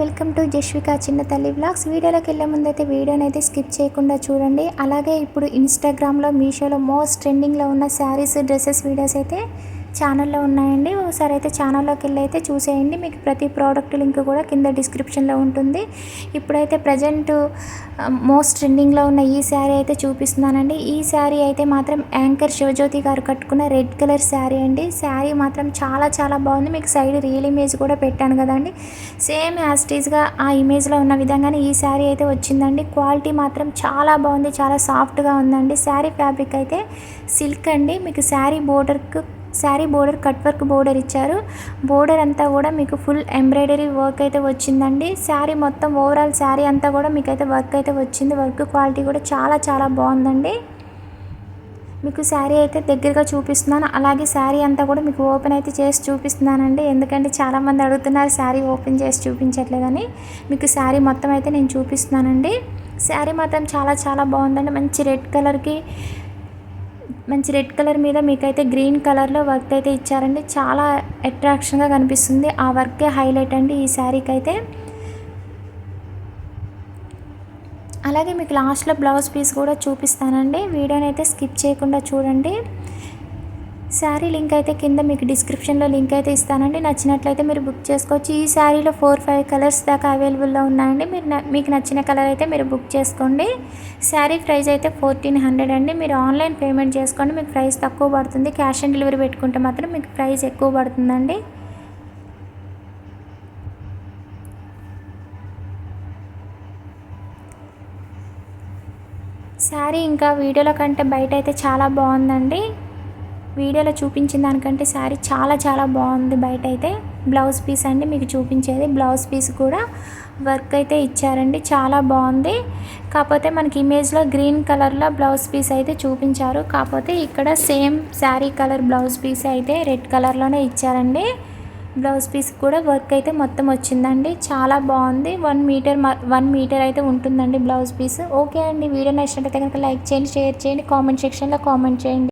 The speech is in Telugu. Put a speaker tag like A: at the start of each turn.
A: వెల్కమ్ టు జస్విక చిన్న తల్లి వ్లాగ్స్. వీడియోలోకి వెళ్ళే ముందైతే వీడియోని అయితే స్కిప్ చేయకుండా చూడండి. అలాగే ఇప్పుడు ఇన్స్టాగ్రామ్లో మీషోలో మోస్ట్ ట్రెండింగ్లో ఉన్న శారీస్ డ్రెస్సెస్ వీడియోస్ అయితే ఛానల్లో ఉన్నాయండి. ఒకసారి అయితే ఛానల్లోకి వెళ్ళి అయితే చూసేయండి. మీకు ప్రతి ప్రోడక్ట్ లింక్ కూడా కింద డిస్క్రిప్షన్లో ఉంటుంది. ఇప్పుడైతే ప్రజెంట్ మోస్ట్ ట్రెండింగ్లో ఉన్న ఈ శారీ అయితే చూపిస్తున్నానండి. ఈ శారీ అయితే మాత్రం యాంకర్ శివజ్యోతి గారు కట్టుకున్న రెడ్ కలర్ శారీ అండి. శారీ మాత్రం చాలా చాలా బాగుంది. మీకు సైడ్ రియల్ ఇమేజ్ కూడా పెట్టాను కదండి. సేమ్ యాస్టీజ్గా ఆ ఇమేజ్లో ఉన్న విధంగానే ఈ శారీ అయితే వచ్చిందండి. క్వాలిటీ మాత్రం చాలా బాగుంది. చాలా సాఫ్ట్గా ఉందండి. శారీ ఫ్యాబ్రిక్ అయితే సిల్క్ అండి. మీకు sari బోర్డర్కు sari border cut work border ఇచ్చారు. బోర్డర్ అంతా కూడా మీకు ఫుల్ ఎంబ్రాయిడరీ వర్క్ అయితే వచ్చిందండి. శారీ మొత్తం ఓవరాల్ శారీ అంతా కూడా మీకు అయితే వర్క్ అయితే వచ్చింది. వర్క్ క్వాలిటీ కూడా చాలా చాలా బాగుందండి. మీకు శారీ అయితే దగ్గరగా చూపిస్తున్నాను. అలాగే శారీ అంతా కూడా మీకు ఓపెన్ అయితే చేసి చూపిస్తున్నానండి. ఎందుకంటే చాలామంది అడుగుతున్నారు శారీ ఓపెన్ చేసి చూపించట్లేదని. మీకు శారీ మొత్తం అయితే నేను చూపిస్తున్నానండి. శారీ మాత్రం చాలా చాలా బాగుందండి. మంచి రెడ్ కలర్కి మంచి రెడ్ కలర్ మీద మీకైతే గ్రీన్ కలర్లో వర్క్ అయితే ఇచ్చారండి. చాలా అట్రాక్షన్గా కనిపిస్తుంది. ఆ వర్కే హైలైట్ అండి ఈ శారీకి అయితే అలాగే మీకు లాస్ట్లో బ్లౌజ్ పీస్ కూడా చూపిస్తానండి. వీడియోని అయితే స్కిప్ చేయకుండా చూడండి. శారీ లింక్ అయితే కింద మీకు డిస్క్రిప్షన్లో లింక్ అయితే ఇస్తానండి. నచ్చినట్లయితే మీరు బుక్ చేసుకోవచ్చు. ఈ శారీలో ఫోర్ ఫైవ్ కలర్స్ దాకా అవైలబుల్లో ఉన్నాయండి. మీరు మీకు నచ్చిన కలర్ అయితే మీరు బుక్ చేసుకోండి. శారీ ప్రైస్ అయితే ఫోర్టీన్ హండ్రెడ్ అండి. మీరు ఆన్లైన్ పేమెంట్ చేసుకోండి. మీకు ప్రైస్ తక్కువ పడుతుంది. క్యాష్ ఆన్ డెలివరీ పెట్టుకుంటే మాత్రం మీకు ప్రైస్ ఎక్కువ పడుతుందండి. శారీ ఇంకా వీడియోలో కంటే బయట అయితే చాలా బాగుందండి. వీడియోలో చూపించిన దానికంటే శారీ చాలా చాలా బాగుంది బయట అయితే. బ్లౌజ్ పీస్ అండి మీకు చూపించేది. బ్లౌజ్ పీస్ కూడా వర్క్ అయితే ఇచ్చారండి చాలా బాగుంది. కాకపోతే మనకి ఇమేజ్లో గ్రీన్ కలర్లో బ్లౌజ్ పీస్ అయితే చూపించారు. కాకపోతే ఇక్కడ same sari colour blouse piece అయితే రెడ్ కలర్లోనే ఇచ్చారండి. బ్లౌజ్ పీస్ కూడా వర్క్ అయితే మొత్తం వచ్చిందండి చాలా బాగుంది. వన్ మీటర్ వన్ మీటర్ అయితే ఉంటుందండి బ్లౌజ్ పీస్. ఓకే అండి వీడియో నచ్చినట్టయితే కనుక లైక్ చేయండి షేర్ చేయండి కామెంట్ సెక్షన్లో కామెంట్ చేయండి.